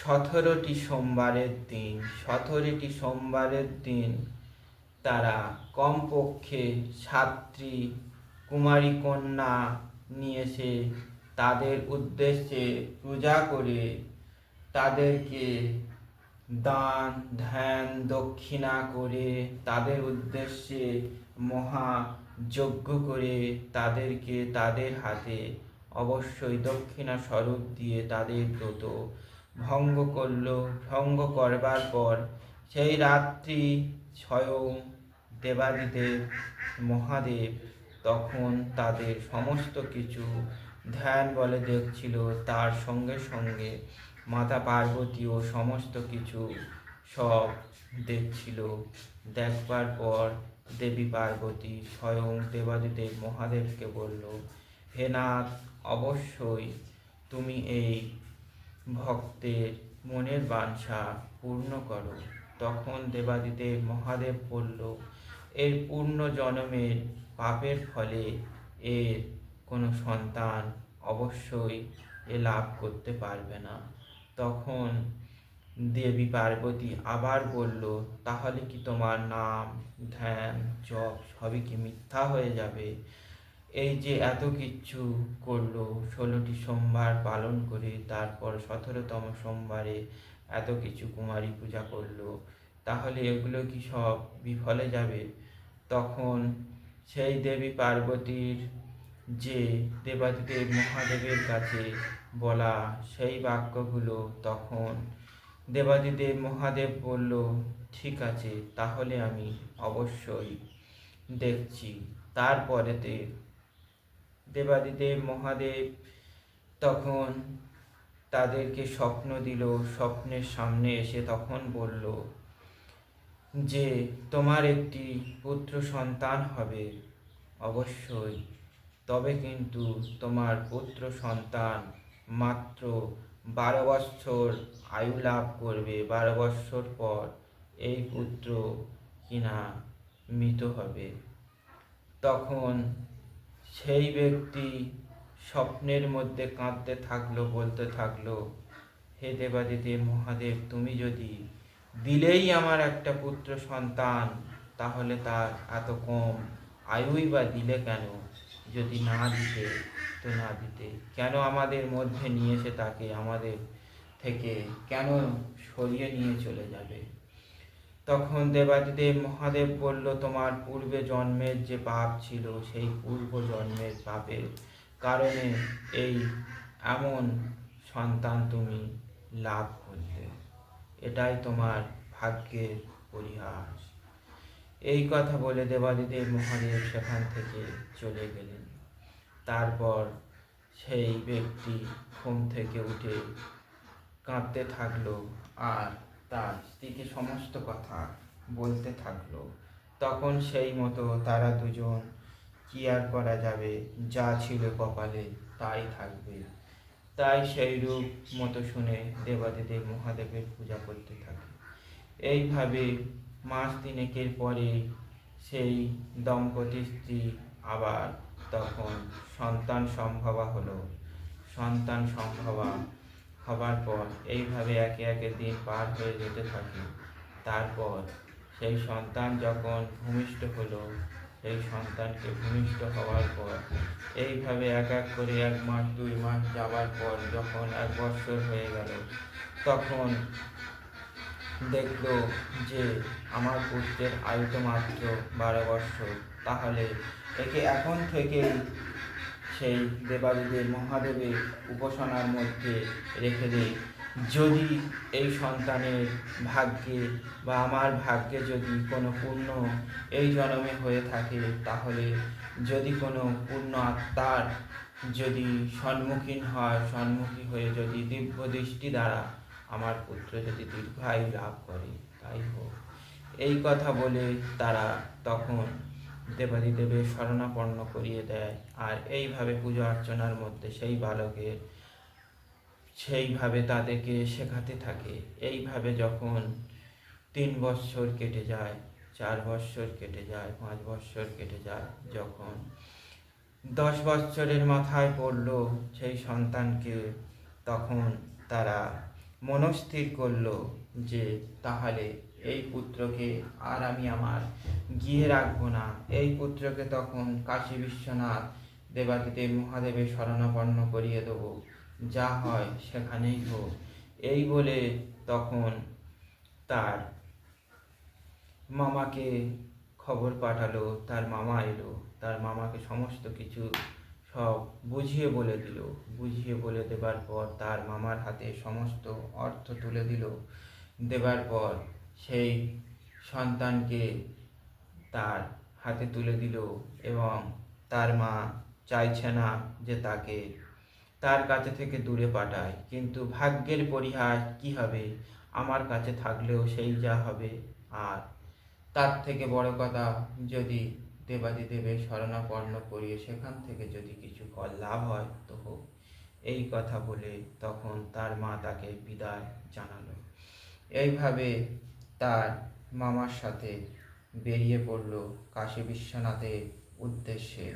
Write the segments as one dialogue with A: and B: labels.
A: সতেরোটি সোমবারের দিন, সতেরোটি সোমবারের দিন তারা কমপক্ষে সাতটি কুমারী কন্যা নিয়ে এসে তাদের উদ্দেশ্যে পূজা করে তাদেরকে দান, ধ্যান, দক্ষিণা করে তাদের উদ্দেশ্যে মহা যজ্ঞ করে তাদেরকে তাদের হাতে অবশ্যই দক্ষিণা স্বরূপ দিয়ে তাদের ব্রত ভঙ্গ করল, ভঙ্গ করবার পর সেই রাত্রি স্বয়ং দেবাদিদেব, মহাদেব তখন তাদের সমস্ত কিছু ধ্যান বলে দেখছিল। তার সঙ্গে সঙ্গে মাতা পার্বতীও সমস্ত কিছু সব দেখছিল। দেখবার পর দেবী পার্বতী স্বয়ং দেবাদিদেব মহাদেবকে বলল, হে নাথ, অবশ্যই তুমি এই ভক্তের মনের বাঞ্ছা পূর্ণ করো। তখন দেবাদিদেব মহাদেব বলল, এর পূর্ণ জন্মের পাপের ফলে এর কোনো সন্তান অবশ্যই এ লাভ করতে পারবে না। তখন দেবী পার্বতী আবার বলল, তাহলে কি তোমার নাম, ধ্যান, জপ সবই কি মিথ্যা হয়ে যাবে? এই যে এত কিচ্ছু করল, ষোলোটি সোমবার পালন করে, তারপর সতেরোতম সোমবারে এত কিছু কুমারী পূজা করল, তাহলে এগুলো কি সব বিফলে যাবে? তখন সেই দেবী পার্বতীর যে দেবাদিদেব মহাদেবের কাছে বলা সেই বাক্যগুলো, তখন দেবাদিদেব মহাদেব বলল, ঠিক আছে, তাহলে আমি অবশ্যই দেখছি। তারপরেতে দেবাদিদেব মহাদেব তখন তাদেরকে স্বপ্ন দিল, স্বপ্নের সামনে এসে তখন বলল যে, তোমার একটি পুত্র সন্তান হবে, অবশ্যই। তবে কিন্তু তোমার পুত্র সন্তান মাত্র বারো বৎসর আয়ু লাভ করবে, বারো বৎসর পর এই পুত্র কিনা মৃত হবে। তখন সেই ব্যক্তি স্বপ্নের মধ্যে কাঁদতে থাকল, বলতে থাকল, হে দেবাদিদেব মহাদেব, তুমি যদি দিলেই আমার একটা পুত্র সন্তান, তাহলে তার এত কম আয়ুই বা দিলে কেন? যদি না দিতে, তো না দিতে। কেন আমাদের মধ্যে নিয়ে এসে তাকে আমাদের থেকে কেন সরিয়ে নিয়ে চলে যাবে? তখন দেবাদিদেব মহাদেব বলল, তোমার পূর্বে জন্মের যে পাপ ছিল, সেই পূর্ব জন্মের পাপের কারণে এই এমন সন্তান তুমি লাভ করলে। এটাই তোমার ভাগ্যের পরিহাস। এই কথা বলে দেবাদিদেব মহাদেব সেখান থেকে চলে গেলেন। তারপর সেই ব্যক্তি ঘুম থেকে উঠে কাঁদতে থাকল আর তার স্ত্রীকে সমস্ত কথা বলতে থাকল। তখন সেই মতো তারা দুজন কি আর করা যাবে, যা ছিল কপালে তাই থাকবে। তাই সেই রূপ মতো শুনে দেবাদিদেব মহাদেবের পূজা করতে থাকে। এইভাবে মাস তিনেকের পরে সেই দম্পতি স্ত্রী আবার তখন সন্তান সম্ভবা হলো। সন্তান সম্ভবা হবার পর এইভাবে একে একে দিন পার হয়ে যেতে থাকে। তারপর সেই সন্তান যখন ভূমিষ্ঠ হলো, সেই সন্তানকে ভূমিষ্ঠ হওয়ার পর, এইভাবে এক এক করে এক মাস, দুই মাস যাওয়ার পর যখন এক বছর হয়ে গেল, তখন দেখল যে আমার পুত্রের আয়ু মাত্র বারো বৎসর। তাহলে একে এখন থেকেই সেই দেবাদিদেব মহাদেবের উপাসনার মধ্যে রেখে দেয় যদি এই সন্তানের ভাগ্যে বা আমার ভাগ্যে যদি কোনো পুণ্য এই জন্মে হয়ে থাকে, তাহলে যদি কোনো পূর্ণ আত্মার যদি সম্মুখীন হয়, সম্মুখী হয়ে যদি দিব্য দৃষ্টি দ্বারা আমার পুত্র যদি দীর্ঘায়ু লাভ করে, তাই হোক। এই কথা বলে তারা তখন দেবাদিদেবের শরণাপন্ন করিয়ে দেয়। আর এইভাবে পূজা অর্চনার মধ্যে সেই বালকের সেইভাবে তাদেরকে শেখাতে থাকে। এইভাবে যখন তিন বৎসর কেটে যায়, চার বৎসর কেটে যায়, পাঁচ বৎসর কেটে যায়, যখন দশ বৎসরের মাথায় পড়ল সেই সন্তানকে, তখন তারা মনস্থির করল যে তাহলে এই পুত্রকে আর আমি আমার গিয়ে রাখব না। এই পুত্রকে তখন কাশী বিশ্বনাথ দেবাদিদেব মহাদেবের শরণাপন্ন করিয়ে দেবো। যা হয় সেখানেই হোক। এই বলে তখন তার মামাকে খবর পাঠালো, তার মামা এলো, তার মামাকে সমস্ত কিছু সব বুঝিয়ে বলে দিল। বুঝিয়ে বলে দেবার পর তার মামার হাতে সমস্ত অর্থ তুলে দিল। দেবার পর সেই সন্তানকে তার হাতে তুলে দিল এবং তার মা চাইছে না যে তাকে তার কাছে থেকে দূরে পাঠায়। কিন্তু ভাগ্যের পরিহাস কি হবে? আমার কাছে থাকলেও সেই যা হবে। আর তার থেকে বড় কথা, যদি দেবাদিদেবের শরণাপন্ন করিয়ে সেখান থেকে যদি কিছু ফল লাভ হয়, তো হোক। এই কথা বলে তখন তার মা তাকে বিদায় জানালো। এইভাবে তার মামার সাথে বেরিয়ে পড়ল কাশী বিশ্বনাথের উদ্দেশ্যে।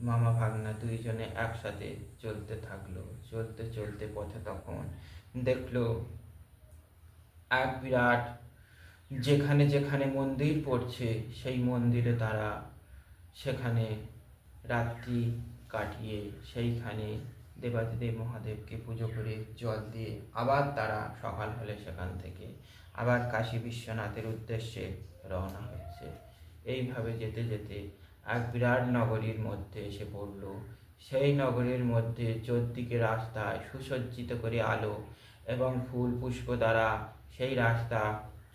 A: মামা ভাগনা দুইজনে একসাথে চলতে থাকল। চলতে চলতে পথে তখন দেখল এক বিরাট যেখানে যেখানে মন্দির পড়ছে, সেই মন্দিরে তারা সেখানে রাত্রি কাটিয়ে সেইখানে দেবাদিদেব মহাদেবকে পুজো করে জল দিয়ে আবার তারা সকাল হলে সেখান থেকে আবার কাশী বিশ্বনাথের উদ্দেশ্যে রওনা হচ্ছে এইভাবে যেতে যেতে এক বিরাট নগরীর মধ্যে এসে পড়ল। সেই নগরীর মধ্যে চোদ্দিকে রাস্তায় সুসজ্জিত করে আলো এবং ফুল পুষ্প দ্বারা সেই রাস্তা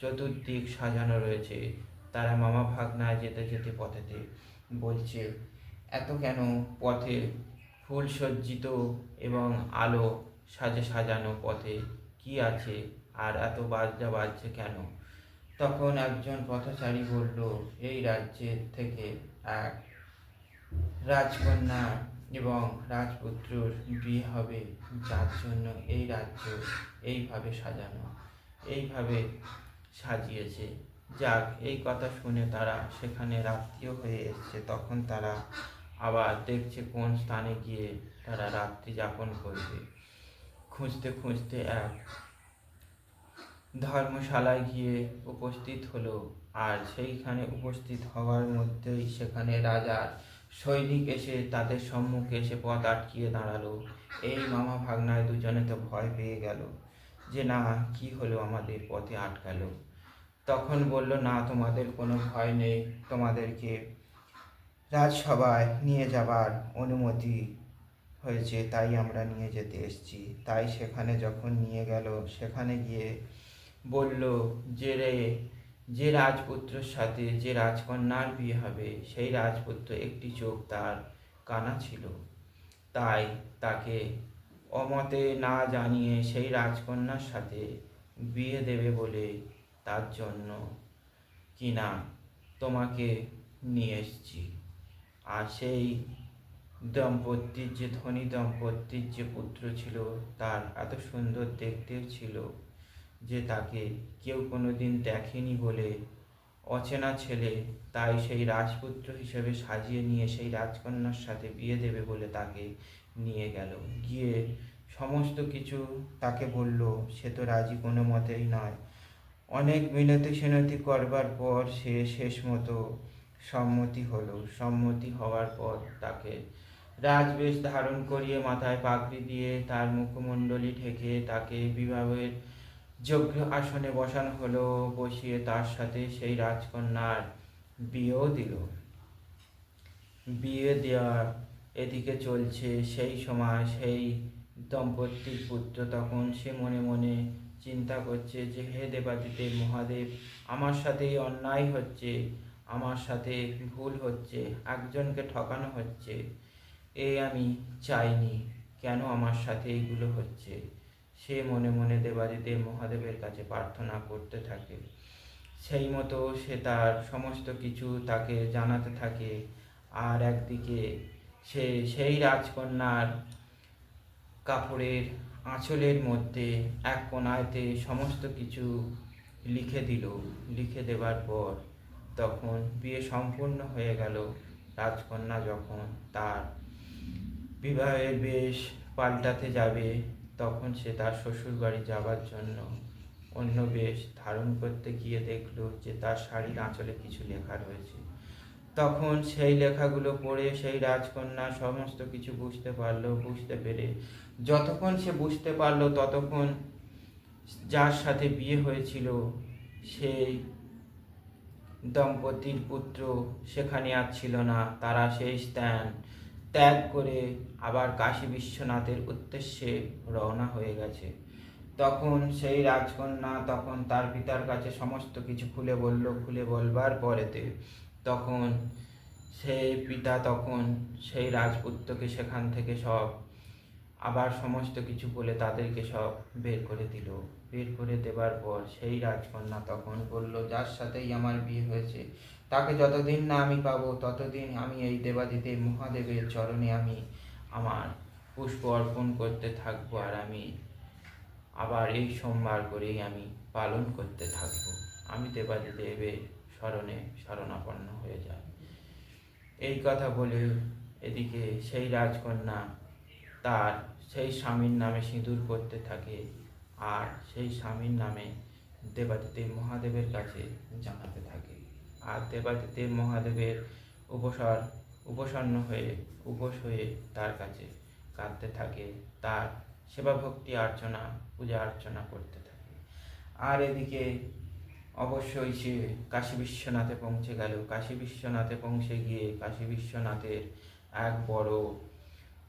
A: চতুর্দিক সাজানো রয়েছে। তারা মামা ভাগনায় যেতে যেতে পথেতে বলছে, এত কেন পথে ফুল সজ্জিত এবং আলো সাজে সাজানো পথে কি আছে আর এত বাজনা বাজছে কেন? তখন একজন পথচারী বলল, এই রাজ্যের থেকে এক রাজকন্যা এবং রাজপুত্রর বিয়ে হবে। যার জন্য এই রাজ্য এইভাবে সাজানো, এইভাবে সাজিয়েছে। যাক, এই কথা শুনে তারা সেখানে রাত্রিও হয়ে এসছে। তখন তারা আবার দেখছে কোন স্থানে গিয়ে তারা রাত্রি যাপন করবে খুঁজতে খুঁজতে এক ধর্মশালায় গিয়ে উপস্থিত হলো আর সেইখানে উপস্থিত হওয়ার মধ্যেই সেখানে রাজার সৈনিক এসে তাদের সম্মুখে এসে পথ আটকিয়ে দাঁড়াল। এই মামা ভাগনায় দুজনে তো ভয় পেয়ে গেল যে, না, কি হলো আমাদের পথে আটকালো? তখন বলল, না, তোমাদের কোনো ভয় নেই। তোমাদেরকে রাজসভায় নিয়ে যাবার অনুমতি হয়েছে, তাই আমরা নিয়ে যেতে এসেছি। তাই সেখানে যখন নিয়ে গেল, সেখানে গিয়ে বলল, যে রে, যে রাজপুত্রের সাথে যে রাজকন্যার বিয়ে হবে, সেই রাজপুত্র একটি চোখ তার কানা ছিল। তাই তাকে অমতে না জানিয়ে সেই রাজকন্যার সাথে বিয়ে দেবে বলে তার জন্য কিনা তোমাকে নিয়ে এসছি। আর সেই দম্পতির যে ধনী দম্পতির যে পুত্র ছিল, তার এত সুন্দর দেখতে ছিল যে তাকে কেউ কোনোদিন দেখেনি বলে অচেনা ছেলে তাই সেই রাজপুত্র হিসেবে সাজিয়ে নিয়ে সেই রাজকন্যার সাথে বিয়ে দেবে বলে তাকে নিয়ে গেল। গিয়ে সমস্ত কিছু তাকে বলল, সে তো রাজি কোনো মতেই নয়। অনেক মিনতি সিনতি করবার পর সে শেষ মতো সম্মতি হলো। সম্মতি হওয়ার পর তাকে রাজবেশ ধারণ করিয়ে মাথায় পাগড়ি দিয়ে তার মুখমণ্ডলী ঢেকে তাকে বিবাহের যোগ্য আসনে বসানো হলো বসিয়ে তার সাথে সেই রাজকন্যার বিয়েও দিল। বিয়ে দেওয়া এদিকে চলছে সেই সময় সেই দম্পতির পুত্র তখন সে মনে মনে চিন্তা করছে যে, হে দেবাদিদেব মহাদেব, আমার সাথেই অন্যায় হচ্ছে। আমার সাথে ভুল হচ্ছে, একজনকে ঠকানো হচ্ছে, এ আমি চাইনি। কেন আমার সাথে এইগুলো হচ্ছে? সে মনে মনে দেবাদিদেব মহাদেবের কাছে প্রার্থনা করতে থাকে। সেই মতো সে তার সমস্ত কিছু তাকে জানাতে থাকে। আর একদিকে সে সেই রাজকন্যার কাপড়ের আঁচলের মধ্যে এক কোনায়তে সমস্ত কিছু লিখে দিল। লিখে দেবার পর তখন বিয়ে সম্পূর্ণ হয়ে গেল রাজকন্যা যখন তার বিবাহের বেশ পাল্টাতে যাবে, তখন সে তার শ্বশুর বাড়ি যাবার জন্য অন্য বেশ ধারণ করতে গিয়ে দেখল যে তার শাড়ির আঁচলে কিছু লেখা রয়েছে। তখন সেই লেখাগুলো পড়ে সেই রাজকন্যা সমস্ত কিছু বুঝতে পারল, বুঝতে পেরে যতক্ষণ সে বুঝতে পারল ততক্ষণ যার সাথে বিয়ে হয়েছিল, সেই দম্পতির পুত্র সেখানে আর ছিল না, তারা সেই স্থান ত্যাগ করে আবার কাশী বিশ্বনাথের উদ্দেশ্যে রওনা হয়ে গেছে। তখন সেই রাজকন্যা তখন তার পিতার কাছে সমস্ত কিছু খুলে বলল, খুলে বলবার পরেতে তখন সেই পিতা তখন সেই রাজপুত্রকে সেখান থেকে সব, আবার সমস্ত কিছু বলে তাদেরকে সব বের করে দিল। বের করে দেবার পর সেই রাজকন্যা তখন বলল, যার সাথেই আমার বিয়ে হয়েছে, তাকে যতদিন না আমি পাবো, ততদিন আমি এই দেবাদিদেব মহাদেবের চরণে আমি আমার পুষ্প অর্পণ করতে থাকব আর আমি আবার এই সোমবার করেই আমি পালন করতে থাকব। আমি দেবাদিদেবের স্মরণে শরণাপন্ন হয়ে যাই। এই কথা বলে এদিকে সেই রাজকন্যা তার সেই স্বামীর নামে সিঁদুর করতে থাকে। আর সেই স্বামীর নামে দেবাদিদেব মহাদেবের কাছে জানাতে থাকে। আর দেবাদিদেব মহাদেবের উপসর উপসন্ন হয়ে, উপোস হয়ে তার কাছে কাঁদতে থাকে। তার সেবা ভক্তি অর্চনা, পূজা অর্চনা করতে থাকে। আর এদিকে অবশ্যই সে কাশী বিশ্বনাথে পৌঁছে গেল। কাশী বিশ্বনাথে পৌঁছে গিয়ে কাশী বিশ্বনাথের এক বড়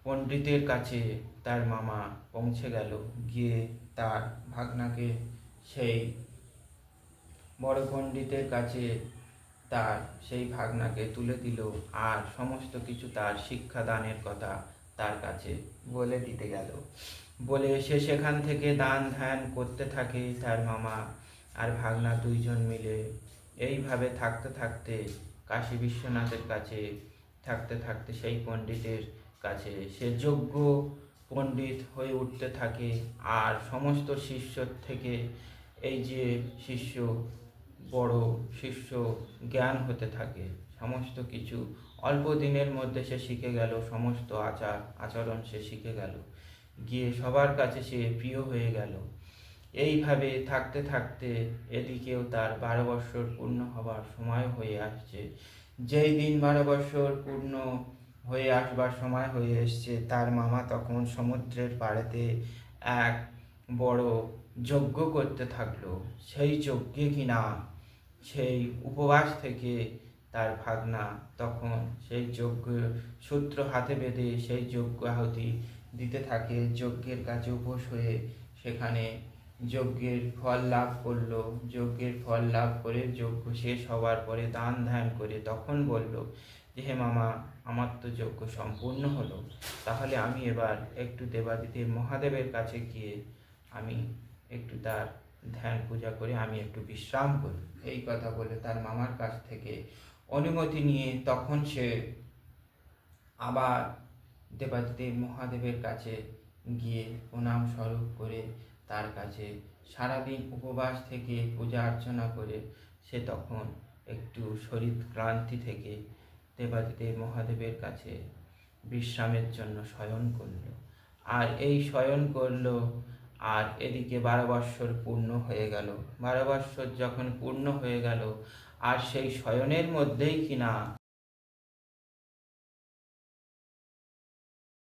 A: পণ্ডিতের কাছে তার মামা পৌঁছে গেল। গিয়ে তার ভাগনাকে সেই বড় পণ্ডিতের কাছে তার সেই ভাগনাকে তুলে দিল আর সমস্ত কিছু তার শিক্ষাদানের কথা তার কাছে বলে দিতে গেল। বলে সে সেখান থেকে দান ধ্যান করতে থাকে তার মামা আর ভাগনা দুইজন মিলে। এইভাবে থাকতে থাকতে কাশী বিশ্বনাথের কাছে থাকতে থাকতে সেই পণ্ডিতের কাছে সে যোগ্য পণ্ডিত হয়ে উঠতে থাকে। আর সমস্ত শিষ্য থেকে এই যে শিষ্য, বড় শিষ্য জ্ঞান হতে থাকে। সমস্ত কিছু অল্প দিনের মধ্যে সে শিখে গেল, সমস্ত আচার, আচরণ সে শিখে গেল। গিয়ে সবার কাছে সে প্রিয় হয়ে গেল। এইভাবে থাকতে থাকতে এদিকেও তার বারো বৎসর পূর্ণ হবার সময় হয়ে আসছে। যেই দিন বারো বৎসর পূর্ণ হয়ে আসবার সময় হয়ে এসছে। তার মামা তখন সমুদ্রের পাড়েতে এক বড় যজ্ঞ করতে থাকল। সেই যজ্ঞে কিনা সেই উপবাস থেকে তার ভাগনা তখন সেই যজ্ঞ সূত্র হাতে বেঁধে সেই যজ্ঞ আহুতি দিতে থাকে। যজ্ঞের কাছে উপোস হয়ে সেখানে যজ্ঞের ফল লাভ করল। যজ্ঞের ফল লাভ করে যজ্ঞ শেষ হওয়ার পরে দান ধ্যান করে তখন বলল যে হে মামা, আমার তো যজ্ঞ সম্পূর্ণ হলো। তাহলে আমি এবার একটু দেবাদিদেব মহাদেবের কাছে গিয়ে আমি একটু তার ধ্যান পূজা করে আমি একটু বিশ্রাম করি। এই কথা বলে তার মামার কাছ থেকে অনুমতি নিয়ে তখন সে আবার দেবাদিদেব মহাদেবের কাছে গিয়ে প্রণাম স্বরূপ করে তার কাছে সারাদিন উপবাস থেকে পূজা অর্চনা করে সে তখন একটু শরীর ক্লান্তি থেকে দেবাদিদেব মহাদেবের কাছে বিশ্রামের জন্য শয়ন করল। আর এই শয়ন করল, আর এদিকে বারো বৎসর পূর্ণ হয়ে গেল। বারো বৎসর যখন পূর্ণ হয়ে গেল, আর সেই শয়নের মধ্যেই কিনা